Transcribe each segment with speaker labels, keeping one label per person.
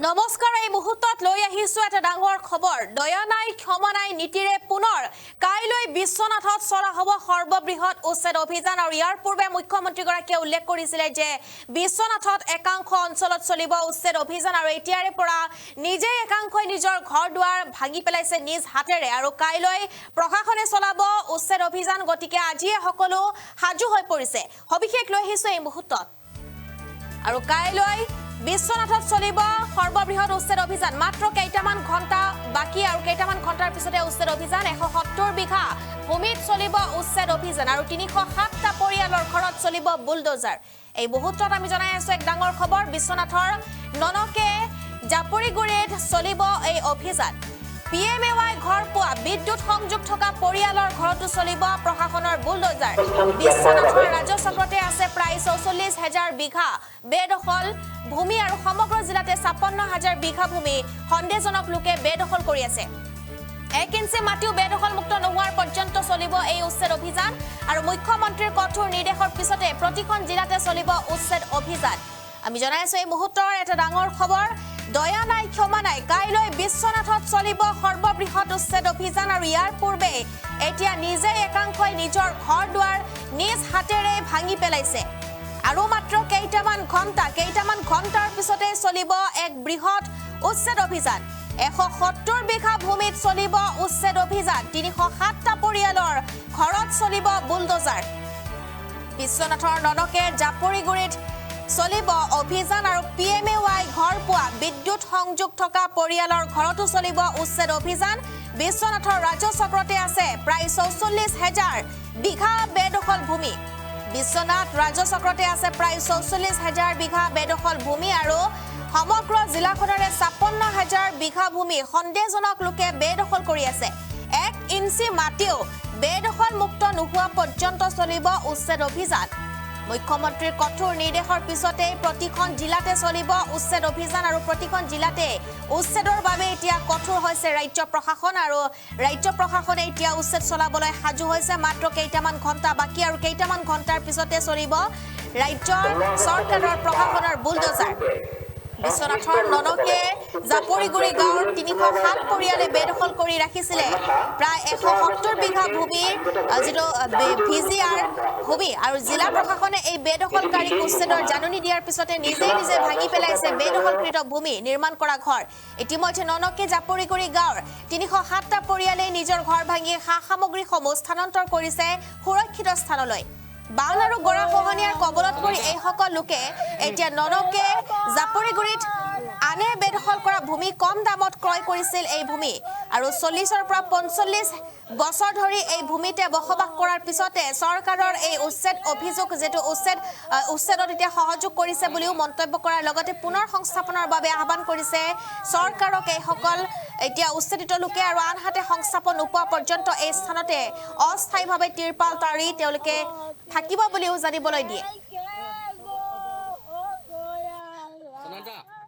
Speaker 1: নমস্কাৰ এই মুহূৰ্তত লৈ আহিছো এটা ডাঙৰ খবৰ। দয়া নাই ক্ষমা নাই নীতিৰে পুনৰ কাইলৈ বিশ্বনাথত চলা হ'ব সৰ্ববৃহৎ উচ্ছেদ অভিযান আৰু ইয়াৰ পূৰ্বে মুখ্যমন্ত্ৰীগৰাকীয়ে উল্লেখ কৰিছিলে যে বিশ্বনাথত একাংশ অঞ্চলত চলিব উচ্ছেদ অভিযান আৰু এতিয়াৰে পৰা নিজেই একাংশই নিজৰ ঘৰ দুৱাৰ ভাঙি পেলাইছে নিজ হাতেৰে। আৰু কাইলৈ প্ৰশাসনে চলাব উচ্ছেদ অভিযান গতিকে আজিয়ে সকলো সাজু হৈ পৰিছে। সবিশেষ লৈ আহিছো এই মুহূৰ্তত। আৰু কাইলৈ বিশ্বনাথত চলিব সৰ্ববৃহৎ উচ্ছেদ অভিযান। মাত্ৰ কেইটামান ঘণ্টা বাকী আৰু কেইটামান ঘণ্টাৰ পিছতে উচ্ছেদ অভিযান। এশ সত্তৰ বিঘা ভূমিত চলিব উচ্ছেদ অভিযান আৰু তিনিশ সাতটা পৰিয়ালৰ ঘৰত চলিব বুলডোজাৰ। এই মুহূৰ্তত আমি জনাই আছো এক ডাঙৰ খবৰ। বিশ্বনাথৰ ননকে জাপৰিগুৰিত চলিব এই অভিযান। পি এম এ ৱাই ঘৰ পোৱা বিদ্যুৎ সংযোগ থকা পৰিয়ালৰ ঘৰতো চলিব প্ৰশাসনৰ বুলডোজাৰ। বিশ্বনাথৰ ৰাজচক্ৰতে আছে প্ৰায় চৌচল্লিছ হাজাৰ বিঘা। বেদখল ভূমি আৰু সমগ্ৰ জিলাতে ছাপন্ন হাজাৰ বিঘা ভূমি। সন্দেহজনক লোকে বেদখল কৰি আছে। এক ইঞ্চি মাটিও বেদখলমুক্ত নোহোৱাৰ পৰ্যন্ত চলিব এই উচ্ছেদ অভিযান। আৰু মুখ্যমন্ত্ৰীৰ কঠোৰ নিৰ্দেশৰ পিছতে প্ৰতিখন জিলাতে চলিব উচ্ছেদ অভিযান। আমি জনাই আছো এই মুহূৰ্তৰ এটা ডাঙৰ খবৰ। দয়া নাই ক্ষমা নাই কাইলৈ বিশ্বনাথত চলিব সৰ্ববৃহৎ উচ্ছেদ অভিযান আৰু ইয়াৰ পূৰ্বে এতিয়া নিজেই একাংশই নিজৰ ঘৰ দুৱাৰ নিজ হাতেৰে ভাঙি পেলাইছে। আৰু মাত্ৰ কেইটামান ঘণ্টা কেইটামান ঘণ্টাৰ পিছতে চলিব এক বৃহৎ উচ্ছেদ অভিযান। এশ সত্তৰ বিঘা ভূমিত চলিব উচ্ছেদ অভিযান। তিনিশ সাতটা পৰিয়ালৰ ঘৰত চলিব বুলডোজাৰ। বিশ্বনাথৰ ননকে জাপৰিগুৰিত চলিব অভিযান আৰু পি এম এ ৱাই ঘৰ পোৱা বিদ্যুৎ সংযোগ থকা পৰিয়ালৰ ঘৰতো চলিব উচ্ছেদ অভিযান। বিশ্বনাথৰ ৰাজচক্ৰতে আছে প্ৰায় চৌচল্লিছ হেজাৰ বিঘা বেদখল ভূমি। বিশ্বনাথ ৰাজচক্ৰতে আছে প্ৰায় চৌচল্লিছ হাজাৰ বিঘা বেদখল ভূমি আৰু সমগ্ৰ জিলাখনৰে ছাপন্ন হাজাৰ বিঘা ভূমি সন্দেহজনক লোকে বেদখল কৰি আছে। এক ইঞ্চি মাটিও বেদখল মুক্ত নোহোৱা পৰ্যন্ত চলিব উচ্ছেদ অভিযান। মুখ্যমন্ত্ৰীৰ কঠোৰ নিৰ্দেশৰ পিছতেই প্ৰতিখন জিলাতে চলিব উচ্ছেদ অভিযান আৰু প্ৰতিখন জিলাতে উচ্ছেদৰ বাবে এতিয়া কঠোৰ হৈছে ৰাজ্য প্ৰশাসন আৰু ৰাজ্য প্ৰশাসনে এতিয়া উচ্ছেদ চলাবলৈ সাজু হৈছে মাত্ৰ কেইটামান ঘণ্টা বাকী আৰু কেইটামান ঘণ্টাৰ পিছতে চলিব ৰাজ্যৰ চৰকাৰৰ প্ৰশাসনৰ বুলডোজাৰ। বিশ্বনাথৰ ননকে জাপৰিগুৰি গাঁৱৰ তিনিশ সাত পৰিয়ালে বেদখল কৰি ৰাখিছিলে। প্ৰায় এশ সত্তৰ বিঘা ভূমিৰ যিটো ভি জি আৰ ভূমি আৰু জিলা প্ৰশাসনে এই বেদখলকাৰীক উচ্ছেদৰ জাননী দিয়াৰ পিছতে নিজেই নিজে ভাঙি পেলাইছে বেদখলকৃত ভূমি নিৰ্মাণ কৰা ঘৰ। ইতিমধ্যে ননকে জাপৰিগুৰি গাঁৱৰ তিনিশ সাতটা পৰিয়ালে নিজৰ ঘৰ ভাঙি সা সামগ্ৰীসমূহ স্থানান্তৰ কৰিছে সুৰক্ষিত স্থানলৈ। বান আৰু গৰা খহনীয়াৰ কবলত পৰি এইসকল লোকে এতিয়া ননকে জাপৰিগুৰিত আনে বেদখল কৰা ভূমি কম দামত ক্ৰয় কৰিছিল এই ভূমি। আৰু চল্লিছৰ পৰা পঞ্চল্লিছ বছৰ ধৰি এই ভূমিতে বসবাস কৰাৰ পিছতে চৰকাৰৰ এই উচ্ছেদ অভিযোগ যিটো উচ্ছেদ উচ্ছেদত এতিয়া সহযোগ কৰিছে বুলিও মন্তব্য কৰাৰ লগতে পুনৰ সংস্থাপনৰ বাবে আহ্বান কৰিছে চৰকাৰক এইসকল এতিয়া উচ্ছেদিত লোকে আৰু আনহাতে সংস্থাপন নোপোৱা পৰ্যন্ত এই স্থানতে অস্থায়ীভাৱে তিৰপাল তাৰি তেওঁলোকে থাকিব বুলিও জানিবলৈ দিয়ে।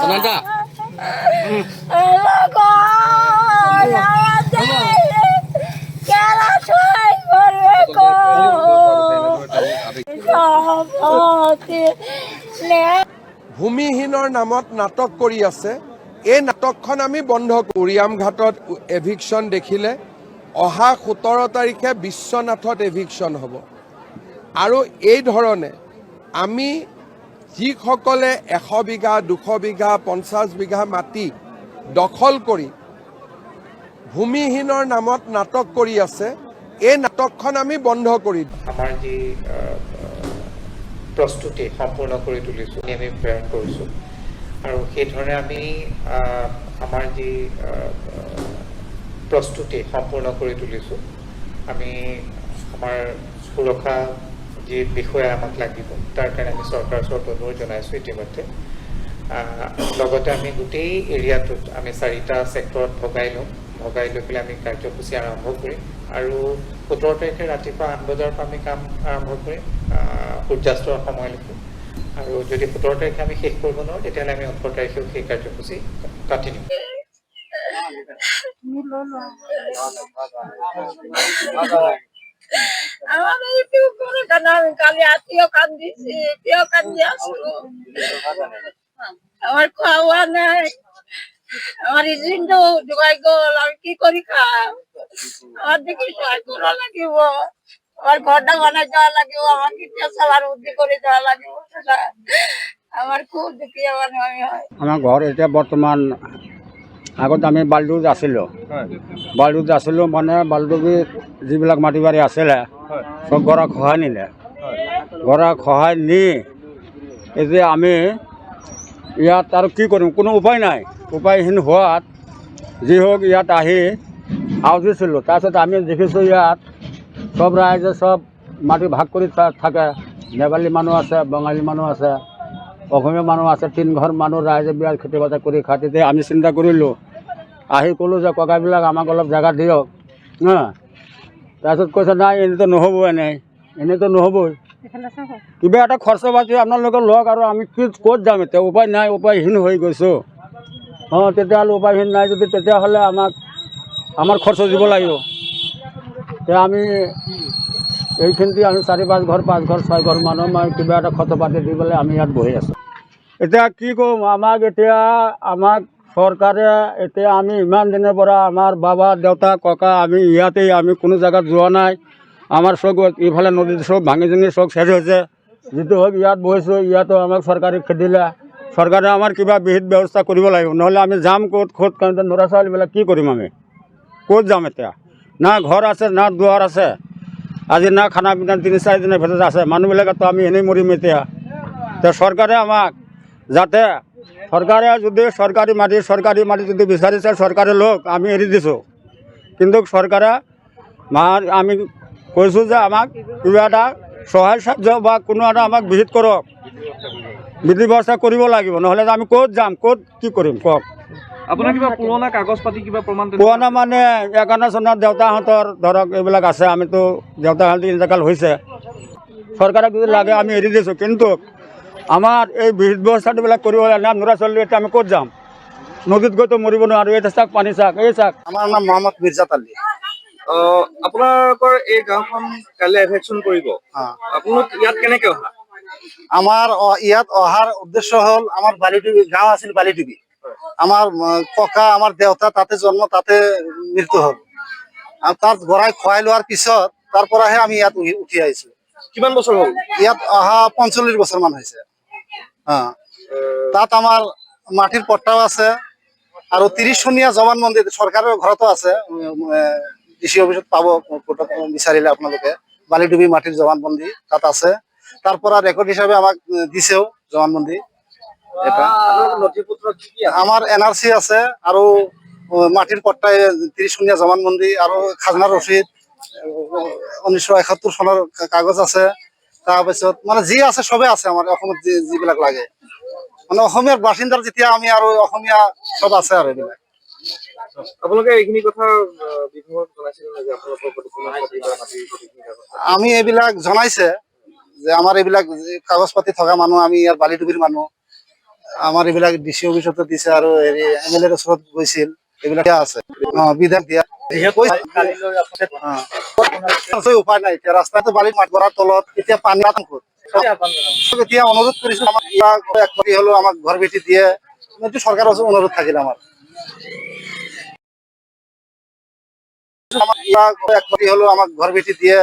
Speaker 2: Samantha.
Speaker 3: ভূমিহীনৰ নামত নাটক কৰি আছে এই নাটকখন আমি বন্ধ। উৰিয়াম ঘাটত এভিকশ্যন দেখিলে অহা সোতৰ তাৰিখে বিশ্বনাথত এভিকশ্যন হ'ব আৰু এই ধৰণে আমি যিসকলে এশ বিঘা, দুশ বিঘা, পঞ্চাছ বিঘা মাটি দখল কৰি ভূমিহীনৰ নামত নাটক কৰি আছে, এই নাটকখন আমি বন্ধ কৰি
Speaker 4: আমাৰ যি প্ৰস্তুতি সম্পূৰ্ণ কৰি তুলিছোঁ, আমি প্ৰেৰণ কৰিছোঁ। আৰু সেইধৰণে আমি আমাৰ যি প্ৰস্তুতি সম্পূৰ্ণ কৰি তুলিছোঁ। আমি আমাৰ সুৰক্ষা যি বিষয়ে আমাক লাগিব। তাৰ কাৰণে আমি চৰকাৰৰ ওচৰত অনুৰোধ জনাইছোঁ ইতিমধ্যে। লগতে আমি গোটেই এৰিয়াটোত আমি চাৰিটা ছেক্টৰত ভগাই ল'ম ভগাই লৈ পেলাই আমি কাৰ্যসূচী আৰম্ভ কৰিম। আৰু সোতৰ তাৰিখে ৰাতিপুৱা আঠ বজাৰ পৰা আমি কাম আৰম্ভ কৰিম সূৰ্যাস্তৰ সময়লৈকে। আৰু যদি সোতৰ তাৰিখে আমি শেষ কৰিব নোৱাৰোঁ তেতিয়াহ'লে আমি ওঠৰ তাৰিখেও সেই কাৰ্যসূচী কাটি নিম
Speaker 2: আমার একটু করে কেন আমি কালি আত্মীয় কান্দিছি এটিও কান্দি আসলো। আমার খাওয়া নাই, আমার ইজিনটো জোগাই গল আমি কি করি খাম? আমার দেখি সহায় করা লাগিব, আমার ঘরটা বানাই দেওয়া লাগিব, আমার কিটা চালার বুদ্ধি করে দেওয়া লাগিব। আমার খুব দেখি আমার আমি হয়।
Speaker 5: আমাৰ ঘৰ এতিয়া বৰ্তমান আগত আমি বালডুত আছিলোঁ। বালডুত আছিলোঁ মানে বালডুবিত যিবিলাক মাটি বাৰী আছিলে, চব গৰা খহাই নিলে। গৰা খহাই নি এতিয়া আমি ইয়াত আৰু কি কৰিম, কোনো উপায় নাই। উপায়হীন হোৱাত যি হওক ইয়াত আহি আউজিছিলোঁ তাৰপিছত আমি দেখিছোঁ ইয়াত চব ৰাইজে চব মাটি ভাগ কৰি থাকে নেপালী মানুহ আছে, বঙালী মানুহ আছে। অসমীয়া মানুহ আছে, তিন ঘৰ মানুহ ৰাইজে বিৰাট খেতি বাতি কৰি খাই তেতিয়া আমি চিন্তা কৰিলোঁ, আহি ক'লোঁ যে ককাবিলাক আমাক অলপ জেগা দিয়ক, হা। তাৰপিছত কৈছে, নাই, এনেতো নহ'ব এনেই এনেইতো নহ'বই। কিবা এটা খৰচা পাতি আপোনালোকে লওক আৰু আমি কি, ক'ত যাম এতিয়া? উপায় নাই, উপায়হীন হৈ গৈছোঁ। অঁ, তেতিয়াহ'লে উপায়হীন নাই, যদি তেতিয়াহ'লে আমাক, আমাৰ খৰচ দিব লাগিব। এতিয়া আমি এইখিনিতে আমি চাৰি, পাঁচ ঘৰ পাঁচ ঘৰ, ছয় ঘৰ মানুহ, মই কিবা এটা খৰচ পাতি দি পেলাই আমি ইয়াত বহি আছোঁ। এতিয়া কি ক'ম, আমাক এতিয়া, আমাক চৰকাৰে এতিয়া আমি ইমান দিনৰ পৰা আমাৰ বাবা, দেউতা, ককা, আমি ইয়াতেই, আমি কোনো জেগাত যোৱা নাই। আমাৰ চব ইফালে নদীত চব ভাঙি চিঙি চব চেচ হৈছে। যিটো হওক, ইয়াত বহিছোঁ, ইয়াতো আমাক চৰকাৰে খেদিলে। চৰকাৰে আমাৰ কিবা বিহিত ব্যৱস্থা কৰিব লাগিব। নহ'লে আমি যাম ক'ত ক'ত, কাৰণ ল'ৰা ছোৱালীবিলাক কি কৰিম আমি? ক'ত যাম এতিয়া? না ঘৰ আছে, না দুৱাৰ আছে। আজি না খানা পিনা তিনি চাৰিদিনৰ ভিতৰত আছে। মানুহবিলাকেতো আমি এনেই মৰিম এতিয়া। তো চৰকাৰে আমাক যাতে চৰকাৰে যদি চৰকাৰী মাটি চৰকাৰী মাটি যদি বিচাৰিছে চৰকাৰে লওক আমি এৰি দিছোঁ। কিন্তু চৰকাৰে মা আমি কৈছোঁ যে আমাক কিবা এটা সহায় সাহায্য বা কোনো এটা আমাক বিহিত কৰক। বিধি ব্যৱস্থা কৰিব লাগিব নহ'লে আমি ক'ত যাম ক'ত কি কৰিম কওক।
Speaker 6: আপোনাৰ কিবা পুৰণা কাগজ পাতি কিবা প্ৰমাণ
Speaker 5: পুৰণা মানে একাৱন্ন চনত দেউতাহঁতৰ ধৰক এইবিলাক আছে আমিতো দেউতাহঁত ইন্তেকাল হৈছে। চৰকাৰক যদি লাগে আমি এৰি দিছোঁ কিন্তু আমাৰ এই বিহিত ব্যৱস্থাটোবিলাক কৰিব লাগে না ল'ৰা ছোৱালী এতিয়া আমি ক'ত যাম? নদীত গৈতো মৰিব নোৱাৰোঁ। এতিয়া চাওক পানী চাওক এই চাওক
Speaker 7: আমার নাম মোহাম্মদ মির্জাত আলী।
Speaker 6: আপোনালোকৰ এই গাঁওখন কাইলৈ এভেকশ্যন কৰিব। আপোনালোক ইয়াত কেনেকে অহা?
Speaker 7: আমার অ- ইয়াত অহাৰ উদ্দেশ্য হল আমার বালিডুবি গাঁও আছিল বালিডুবি আমার উম, ককা আমার দেউতা তাতে জন্ম তাতে মৃত্যু হল। আৰু তাত গৰাই খুৱাই লোৱাৰ পিছত তাৰ পৰাহে আমি ইয়াত উঠি- উঠি আহিছো।
Speaker 6: কিমান বছৰ হ'ল?
Speaker 7: ইয়াত অহা পঞ্চল্লিশ বছৰ মান হৈছে। হা তাত আমাৰ মাটিৰ পট্টাও আছে। আৰু ত্ৰিশ চনীয়া জৱান মন্দিৰ চৰকাৰৰ ঘৰতো আছে ডিচি অফিচত পাব বিচাৰিলে আপোনালোকে। বালিডুবি মাটিৰ জৱান মন্দিৰ তাত আছে। তাৰ পৰা ৰেকৰ্ড হিচাপে আমাক দিছেও
Speaker 6: পত্ৰ কি কি আছে
Speaker 7: আৰ পট্টাই ত্ৰিশ চনীয়া জৱান মন্দিৰ আৰু খাজনা ৰচিদ ঊনৈছশ এসত্তৰ চনৰ কাগজ আছে। তাৰপিছত মানে যি আছে চবে আছে আমাৰ অসমত যি যিবিলাক লাগে। মানে অসমীয়াৰ বাসিন্দাৰ যেতিয়া আমি আৰু অসমীয়া চব আছে আৰু এইবিলাক।
Speaker 6: আপোনালোকে এইখিনি কথা
Speaker 7: আমি এইবিলাক জনাইছে যে আমাৰ এইবিলাক কাগজ পাতি থকা মানুহ আমি ইয়াৰ বালিডুবিৰ মানুহ। আমাৰ এইবিলাক ডি চি অফিচতো দিছে আৰু হেৰি এম এল এৰ ওচৰত গৈছিল। দিয়া আছে। বিধান দিয়া উপায় নাই। এতিয়া ৰাস্তাটো বালিত মাটি কৰাৰ তলত এতিয়া পানী এতিয়া অনুৰোধ কৰিছো আমাক এক কোটি হলেও আমাক ঘৰ বেটি দিয়ে। এইটো চৰকাৰৰ ওচৰত অনুৰোধ থাকিল আমাৰ। এক কোটি হলেও আমাক ঘৰ বেটি দিয়ে।